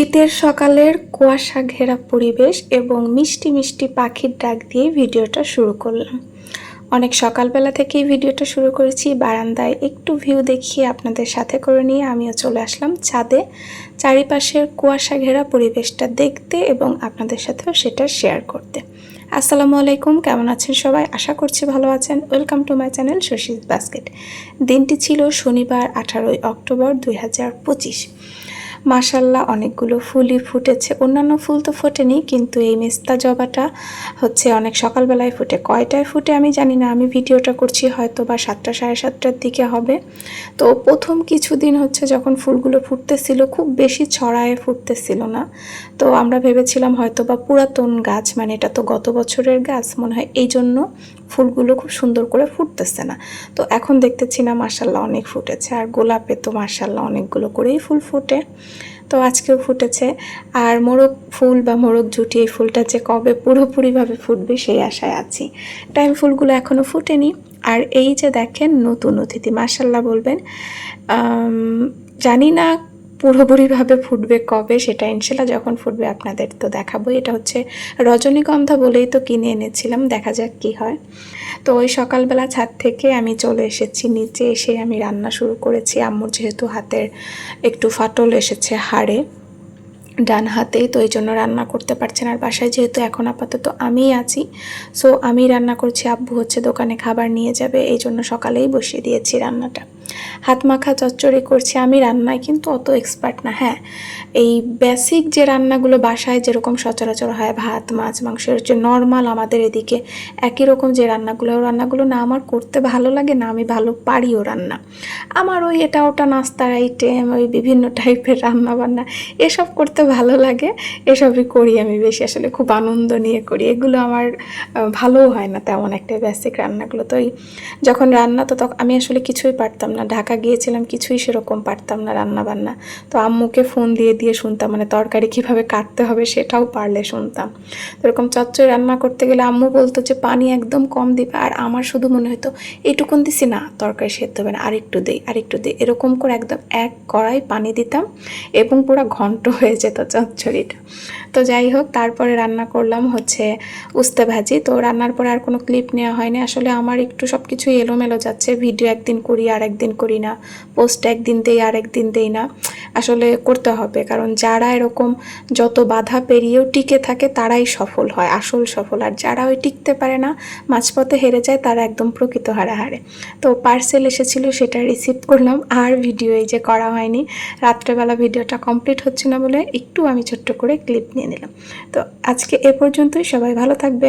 শীতের সকালের কুয়াশা ঘেরা পরিবেশ এবং মিষ্টি মিষ্টি পাখির ডাক দিয়ে ভিডিওটা শুরু করলাম। অনেক সকালবেলা থেকেই ভিডিওটা শুরু করেছি, বারান্দায় একটু ভিউ দেখিয়ে আপনাদের সাথে করে নিয়ে আমিও চলে আসলাম ছাদে। চারিপাশের কুয়াশা ঘেরা পরিবেশটা দেখতে এবং আপনাদের সাথেও সেটা শেয়ার করতে। আসসালামু আলাইকুম, কেমন আছেন সবাই? আশা করছি ভালো আছেন। Welcome to my channel Shashish basket দিনটি ছিল শনিবার আঠারোই অক্টোবর দুই হাজার পঁচিশ। মাশাল্লাহ অনেকগুলো ফুলই ফুটেছে। অন্যান্য ফুল তো ফোটেনি, কিন্তু এই মেস্তা জবাটা হচ্ছে অনেক সকালবেলায় ফুটে। কয়টায় ফুটে আমি জানি না, আমি ভিডিওটা করছি হয়তো বা সাতটা, সাড়ে সাতটার দিকে হবে। তো প্রথম কিছুদিন হচ্ছে যখন ফুলগুলো ফুটতেছিল, খুব বেশি ছড়ায় ফুটতেছিল না। তো আমরা ভেবেছিলাম হয়তো বা পুরাতন গাছ মানে এটা তো গত বছরের গাছ, মনে হয় এই জন্য ফুলগুলো খুব সুন্দর করে ফুটতেছে না। তো এখন দেখতেছি না মার্শাল্লাহ অনেক ফুটেছে। আর গোলাপে তো মার্শাল্লাহ অনেকগুলো করেই ফুল ফুটে। তো আজকেও ফুটেছে। আর মোরগ ফুল বা মোরগ জুটি এই ফুলটা যে কবে পুরোপুরিভাবে ফুটবে সেই আশায় আছি। টাইম ফুলগুলো এখনও ফুটেনি। আর এই যে দেখেন নতুন অতিথি মার্শাল্লাহ বলবেন জানি না পুরোপুরিভাবে ফুটবে কবে সেটা ইনশাল্লাহ যখন ফুটবে আপনাদের তো দেখাবো। এটা হচ্ছে রজনীগন্ধা বলেই তো কিনে এনেছিলাম, দেখা যাক কি হয়। তো ওই সকালবেলা ছাদ থেকে আমি চলে এসেছি, নিচে এসে আমি রান্না শুরু করেছি। আম্মুর যেহেতু হাতের একটু ফাটল এসেছে হাড়ে, ডান হাতেই, তো এই জন্য রান্না করতে পারছেন আর বাসায় যেহেতু এখন আপাতত আমিই আছি সো আমি রান্না করছি, আব্বু হচ্ছে দোকানে খাবার নিয়ে যাবে, এই জন্য সকালেই বসিয়ে দিয়েছি রান্নাটা। হাত মাখা চচ্চড়ি করছি, আমি রান্নায় কিন্তু অত এক্সপার্ট না হ্যাঁ। এই বেসিক যে রান্নাগুলো বাসায় যেরকম সচরাচর হয়, ভাত, মাছ মাংসের যে নর্মাল আমাদের এদিকে একই রকম যে রান্নাগুলো রান্নাগুলো না আমার করতে ভালো লাগে না, আমি ভালো পারিও রান্না। আমার ওই এটা ওটা নাস্তার আইটেম ওই বিভিন্ন টাইপের রান্না বান্না এসব করতে ভালো লাগে, এসবই করি আমি বেশি, আসলে খুব আনন্দ নিয়ে করি। এগুলো আমার ভালোও হয় না তেমন একটা বেসিক রান্নাগুলো। তো যখন রান্না, তো তখন আমি আসলে কিছুই পারতাম না ঢাকা গিয়েছিলাম, কিছুই সেরকম পারতাম না রান্না বান্না তো আম্মুকে ফোন দিয়ে দিয়ে শুনতাম মানে তরকারি কীভাবে কাটতে হবে সেটাও পারলে শুনতাম। তো এরকম চচ্চড়ি রান্না করতে গেলে আম্মু বলতো যে, পানি একদম কম দিবে। আর আমার শুধু মনে হতো এইটুকুন দিছি না, তরকারি সেদ্ধ হবে না, আরেকটু দেই আরেকটু দেই। এরকম করে একদম এক কড়াই পানি দিতাম এবং পুরো ঘন্ট হয়ে যেত চচ্চড়িটা। তো যাই হোক, তারপরে রান্না করলাম হচ্ছে উস্তে ভাজি। তো রান্নার পরে আর কোনো ক্লিপ নেওয়া হয়নি। আসলে আমার একটু সব কিছুই এলোমেলো যাচ্ছে। ভিডিও একদিন করি আর একদিন করি না। পোস্ট একদিন দেই আর একদিন দেই না। আসলে করতে হবে, কারণ যারা এরকম যত বাধা পেরিয়েও টিকে থাকে, তারাই সফল হয়, আসল সফল। আর যারা ওই টিকতে পারে না, মাঝপথে হেরে যায়, তারা একদম প্রকৃত হারে হারে। তো পার্সেল এসেছিল, সেটা রিসিভ করলাম। আর ভিডিও এই যে করা হয়নি, রাত্রেবেলা ভিডিওটা কমপ্লিট হচ্ছে না বলে একটু আমি ছোট্ট করে ক্লিপ নিয়ে নিলাম। তো আজকে এ পর্যন্তই, সবাই ভালো থাকবে।